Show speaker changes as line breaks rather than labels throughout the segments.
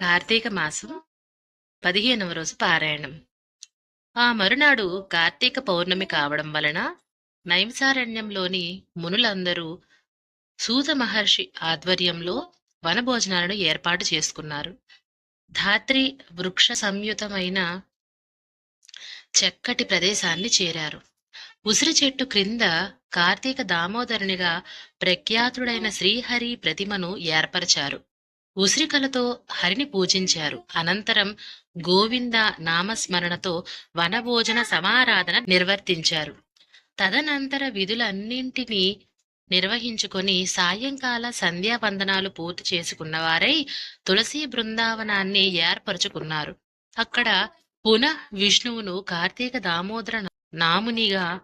కార్తీక మాసం పదిహేనవ రోజు పారాయణం. ఆ మరునాడు కార్తీక పౌర్ణమి కావడం వలన నైంసారణ్యంలోని మునులందరూ సూత మహర్షి ఆధ్వర్యంలో వనభోజనాలను ఏర్పాటు చేసుకున్నారు. ధాత్రి వృక్ష సంయుతమైన చక్కటి ప్రదేశాన్ని చేరారు. ఉసిరి చెట్టు క్రింద కార్తీక దామోదరునిగా ప్రఖ్యాతుడైన శ్రీహరి ప్రతిమను ఏర్పరిచారు. ఉసిరికలతో హరిని పూజించారు. అనంతరం గోవింద నామస్మరణతో వనభోజన సమారాధన నిర్వర్తించారు. తదనంతర విధులన్నింటినీ నిర్వహించుకొని సాయంకాల సంధ్యావందనాలు పూర్తి చేసుకున్నవారై తులసి బృందావనాన్ని ఏర్పరచుకున్నారు. అక్కడ పునః విష్ణువును కార్తీక దామోదర నామునిగా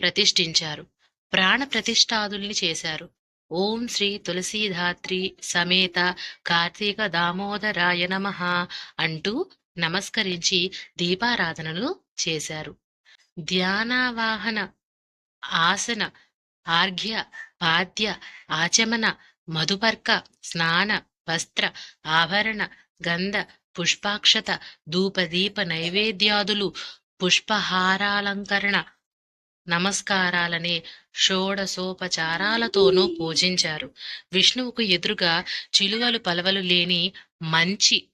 ప్రతిష్ఠించారు. ప్రాణ ప్రతిష్ఠాదుల్ని చేశారు. ఓం శ్రీ తులసీధాత్రి సమేత కార్తీక దామోదరాయ నమ అంటూ నమస్కరించి దీపారాధనలు చేశారు. ధ్యానావాహన ఆసన ఆర్ఘ్య పాద్య ఆచమన మధుపర్క స్నాన వస్త్ర ఆభరణ గంధ పుష్పాక్షత ధూపదీప నైవేద్యాదులు పుష్పహారాలంకరణ నమస్కారాలనే షోడసోపచారాలతోనూ పూజించారు. విష్ణువుకు ఎదురుగా చిలువలు పలవలు లేని మంచి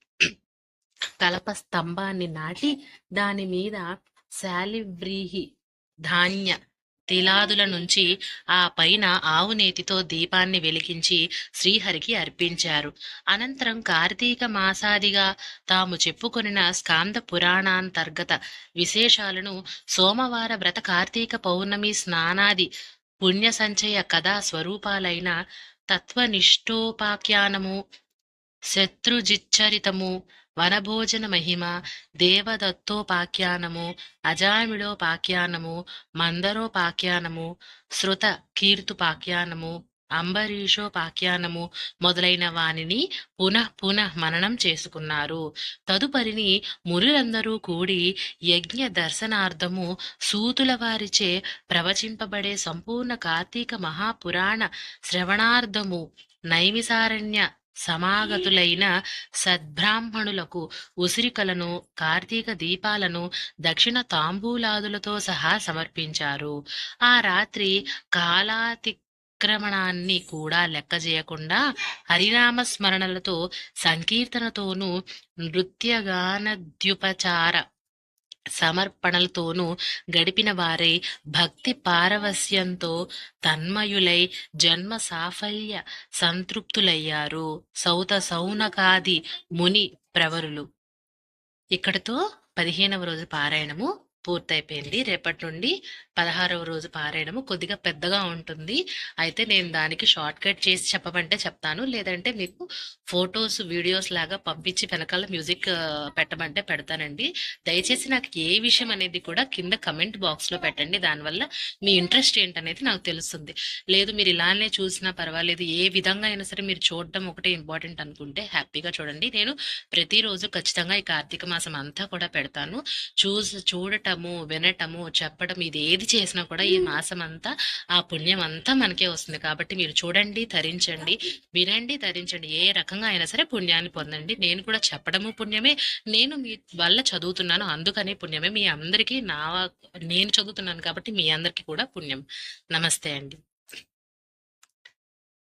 కలప స్తంభాన్ని నాటి దాని మీద శాలివ్రీహి ధాన్య తిలాదుల నుంచి ఆ పైన ఆవునేతితో దీపాన్ని వెలిగించి శ్రీహరికి అర్పించారు. అనంతరం కార్తీక మాసాదిగా తాము చెప్పుకొనిన స్కాంద పురాణాంతర్గత విశేషాలను సోమవార వ్రత కార్తీక పౌర్ణమి స్నానాది పుణ్య సంచయ కథా స్వరూపాలైన తత్వనిష్టోపాఖ్యానము శత్రుజిచ్చరితము వనభోజన మహిమ దేవదత్తోపాఖ్యానము అజామిడోపాఖ్యానము మందరోపాఖ్యానము శృత కీర్తుపాఖ్యానము అంబరీషోపాఖ్యానము మొదలైన వానిని పునః పునః మననం చేసుకున్నారు. తదుపరిని మురులందరూ కూడి యజ్ఞ దర్శనార్థము సూతుల వారిచే ప్రవచింపబడే సంపూర్ణ కార్తీక మహాపురాణ శ్రవణార్థము నైమిసారణ్య సమాగతులైన సద్బ్రాహ్మణులకు ఉసిరికలను కార్తీక దీపాలను దక్షిణ తాంబూలాదులతో సహా సమర్పించారు. ఆ రాత్రి కాలాతిక్రమణాన్ని కూడా లెక్క చేయకుండా హరినామ స్మరణలతో సంకీర్తనతోనూ నృత్యగానద్యుపచార సమర్పణలతోనూ గడిపిన వారై భక్తి పారవస్యంతో తన్మయులై జన్మ సాఫల్య సంతృప్తులయ్యారు. సౌత సౌనకాది ముని ప్రవరులు. ఇక్కడతో పదిహేనవ రోజు పారాయణము పూర్తయిపోయింది. రేపటి నుండి పదహారవ రోజు పారేయడము కొద్దిగా పెద్దగా ఉంటుంది. అయితే నేను దానికి షార్ట్ కట్ చేసి చెప్పమంటే చెప్తాను. లేదంటే మీకు ఫొటోస్ వీడియోస్ లాగా పంపించి వెనకాల మ్యూజిక్ పెట్టమంటే పెడతానండి. దయచేసి నాకు ఏ విషయం అనేది కూడా కింద కమెంట్ బాక్స్లో పెట్టండి. దానివల్ల మీ ఇంట్రెస్ట్ ఏంటనేది నాకు తెలుస్తుంది. లేదు మీరు ఇలానే చూసినా పర్వాలేదు. ఏ విధంగా అయినా సరే మీరు చూడడం ఒకటే ఇంపార్టెంట్ అనుకుంటే హ్యాపీగా చూడండి. నేను ప్రతిరోజు ఖచ్చితంగా ఈ కార్తీక మాసం అంతా కూడా పెడతాను. చూసి చూడటము వినటము చెప్పడం ఇది ఏది చేసినా కూడా ఈ మాసం అంతా ఆ పుణ్యం అంతా మనకే వస్తుంది. కాబట్టి మీరు చూడండి తరించండి వినండి తరించండి ఏ రకంగా అయినా సరే పుణ్యాన్ని పొందండి. నేను కూడా చెప్పడము పుణ్యమే. నేను మీ వల్ల చదువుతున్నాను. అందుకనే పుణ్యమే. మీ అందరికీ నా నేను చదువుతున్నాను కాబట్టి మీ అందరికీ కూడా పుణ్యం. నమస్తే అండి.